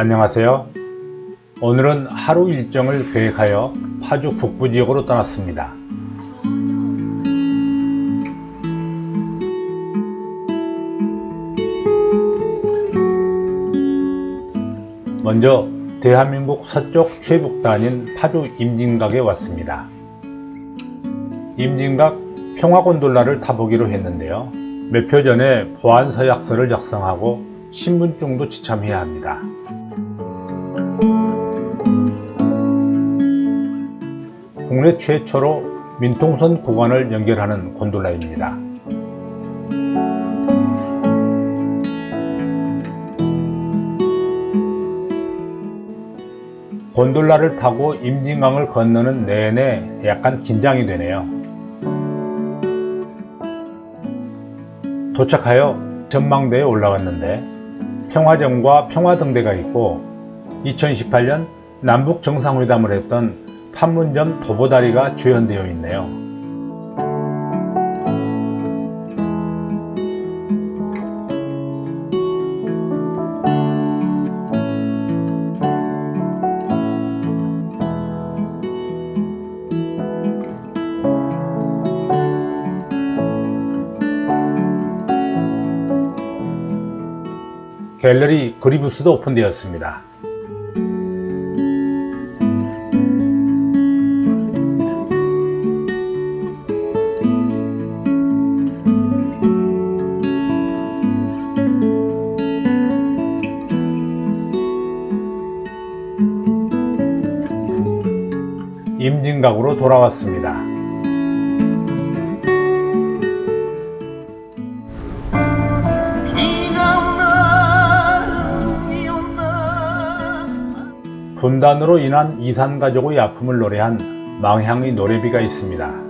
안녕하세요. 오늘은 하루 일정을 계획하여 파주 북부 지역으로 떠났습니다. 먼저 대한민국 서쪽 최북단인 파주 임진각에 왔습니다. 임진각 평화곤돌라를 타보기로 했는데요. 몇 표 전에 보안서약서를 작성하고 신분증도 지참해야 합니다. 국내 최초로 민통선 구간을 연결하는 곤돌라입니다. 곤돌라를 타고 임진강을 건너는 내내 약간 긴장이 되네요. 도착하여 전망대에 올라왔는데 평화점과 평화등대가 있고 2018년 남북 정상회담을 했던 판문점 도보다리가 조연되어 있네요. 갤러리 그리브스도 오픈되었습니다. 임진각으로 돌아왔습니다. 분단으로 인한 이산 가족의 아픔을 노래한 망향의 노래비가 있습니다.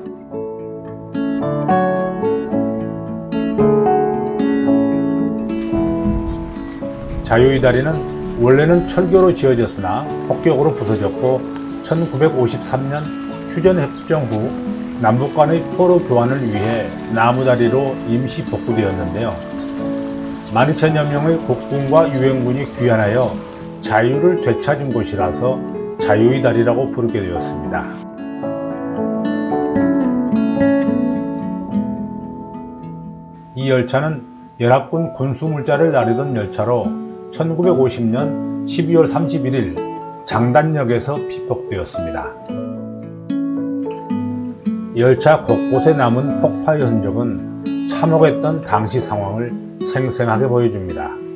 자유의 다리는 원래는 철교로 지어졌으나 폭격으로 부서졌고 1953년 휴전협정 후 남북 간의 포로 교환을 위해 나무다리로 임시 복구되었는데요. 12,000여 명의 국군과 유엔군이 귀환하여 자유를 되찾은 곳이라서 자유의 달이라고 부르게 되었습니다. 이 열차는 연합군 군수물자를 나르던 열차로 1950년 12월 31일 장단역에서 피폭되었습니다. 열차 곳곳에 남은 폭파의 흔적은 참혹했던 당시 상황을 생생하게 보여줍니다.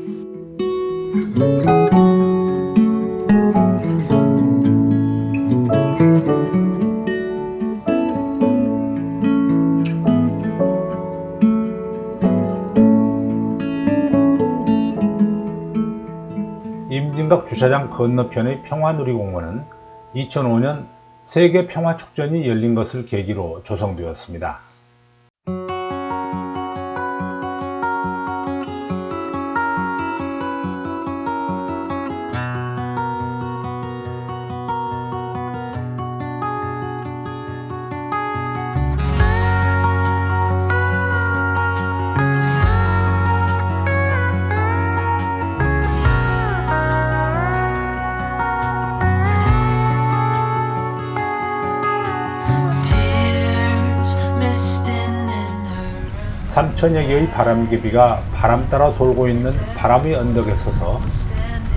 주차장 건너편의 평화누리공원은 2005년 세계 평화축전이 열린 것을 계기로 조성되었습니다. 3천여 개의 바람개비가 바람 따라 돌고 있는 바람의 언덕에 서서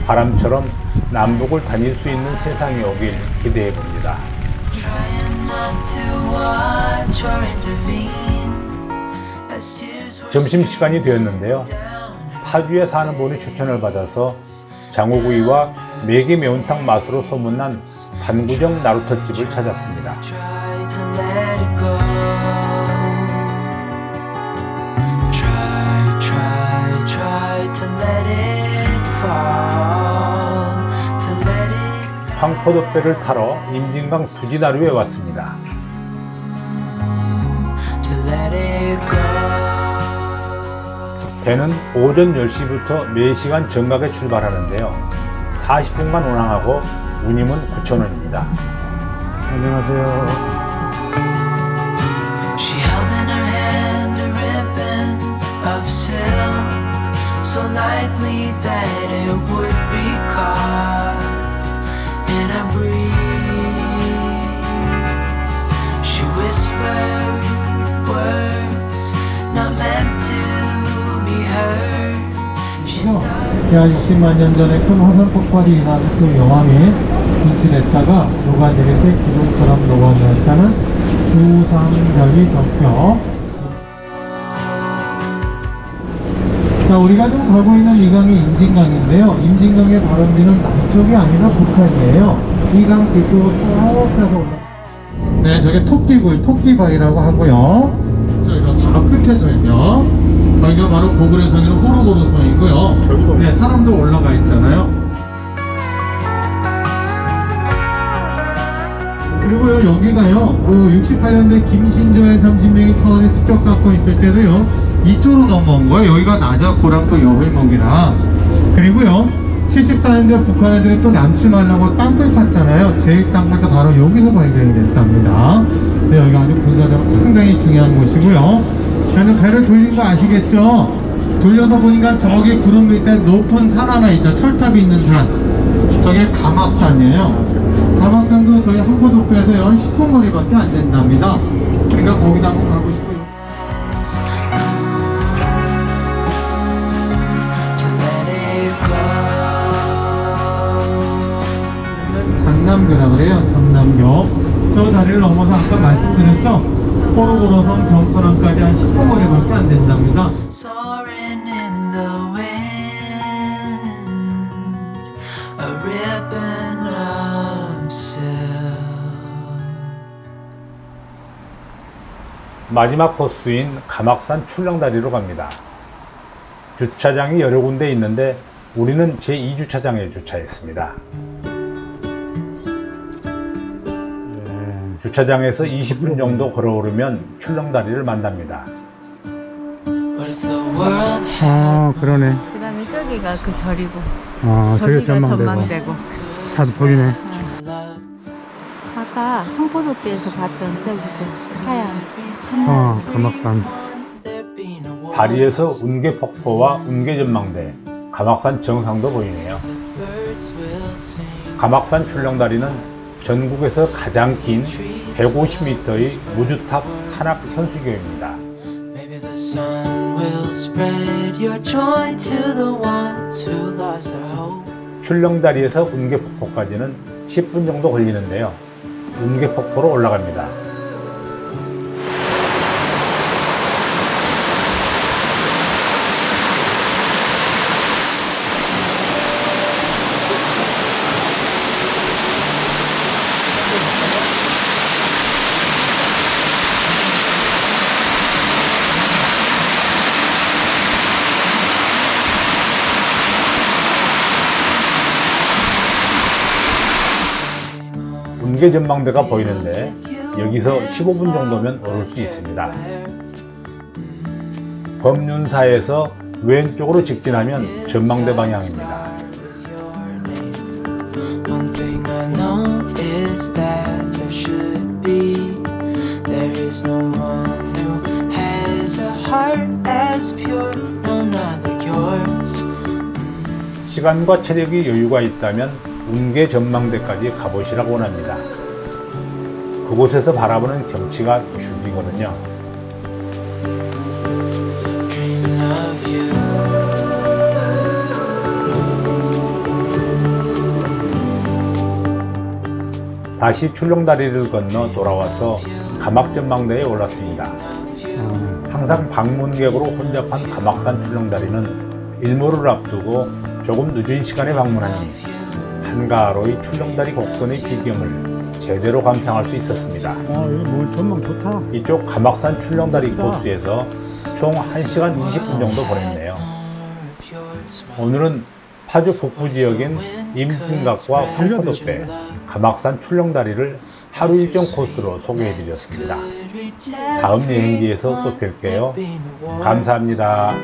바람처럼 남북을 다닐 수 있는 세상이 오길 기대해 봅니다. 점심시간이 되었는데요. 파주에 사는 분이 추천을 받아서 장어구이와 매기 매운탕 맛으로 소문난 반구정 나루터집을 찾았습니다. 황포도배를 타러 임진강 수지다루에 왔습니다. 배는 오전 10시부터 4시간 정각에 출발하는데요. 40분간 운항하고 운임은 9,000원입니다. 안녕하세요. Not meant to be heard. She started. 약 60만 년 전에 큰 화산 폭발이 일어난 그 여왕에 분출했다가 녹아내릴 때 기둥처럼 녹아내렸다는 주상절리 적표. 자, 우리가 지금 가고 있는 이 강이 임진강인데요. 임진강의 발원지는 남쪽이 아니라 북한이에요. 이 강 뒤쪽으로 쭉 해서 올라. 네, 저게 토끼굴, 토끼바위라고 하고요. 저 끝에 저기요. 저기가 바로 고구려 성이는 호로고로 성이고요. 네, 사람도 올라가 있잖아요. 그리고요, 여기가요, 그 68년도에 김신조의 30명이 처원에 습격 사건 있을 때도요, 이쪽으로 넘어온 거예요. 여기가 나자 고랑도 여울목이라. 그리고요, 74년대 북한 애들이 또 남침하려고 땅굴 팠잖아요. 제일 땅굴도 바로 여기서 발견이 됐답니다. 군사적으로 상당히 중요한 곳이고요. 저는 배를 돌린 거 아시겠죠? 돌려서 보니까 저기 구름 밑에 높은 산 하나 있죠. 철탑이 있는 산. 저게 가막산이에요. 가막산도 저희 연 10분 거리밖에 안 된답니다. 그러니까 거기다 한번 아까 말씀드렸죠? 호로고로선 경천항까지 한 10분 거리밖에 안 된답니다. 마지막 코스인 가막산 출렁다리로 갑니다. 주차장이 여러 군데 있는데 우리는 제2주차장에 주차했습니다. 주차장에서 20분 정도 걸어오르면 출렁다리를 만납니다. 아, 그러네. 그 다음에 저기가 그 절이고 아, 저기가 전망대고 다 보이네. love? 아까 황포도비에서 봤던 저기 그 하얀 no war. 다리에서 운계폭포와 운계전망대, 가막산 정상도 보이네요. 가막산 출렁다리는 전국에서 가장 긴 150m의 무주탑 산악 현수교입니다. 출렁다리에서 운계폭포까지는 10분 정도 걸리는데요. 운계폭포로 올라갑니다. 운계 전망대가 보이는데 여기서 15분 정도면 오를 수 있습니다. 범륜사에서 왼쪽으로 직진하면 전망대 방향입니다. 시간과 체력이 여유가 있다면 운계 전망대까지 가보시라고 원합니다. 그곳에서 바라보는 경치가 죽이거든요. 다시 출렁다리를 건너 돌아와서 가막전망대에 올랐습니다. 항상 방문객으로 혼잡한 가막산 출렁다리는 일몰을 앞두고 조금 늦은 시간에 방문하니 한가로이 출렁다리 곡선의 비경을 제대로 감상할 수 있었습니다. 아, 여기 뭐 전망 좋다. 이쪽 가막산 출렁다리 코스에서 총 1시간 20분 정도 보냈네요. 오늘은 파주 북부 지역인 임진각과 황포도배, 가막산 출렁다리를 하루 일정 코스로 소개해드렸습니다. 다음 여행지에서 또 뵐게요. 감사합니다.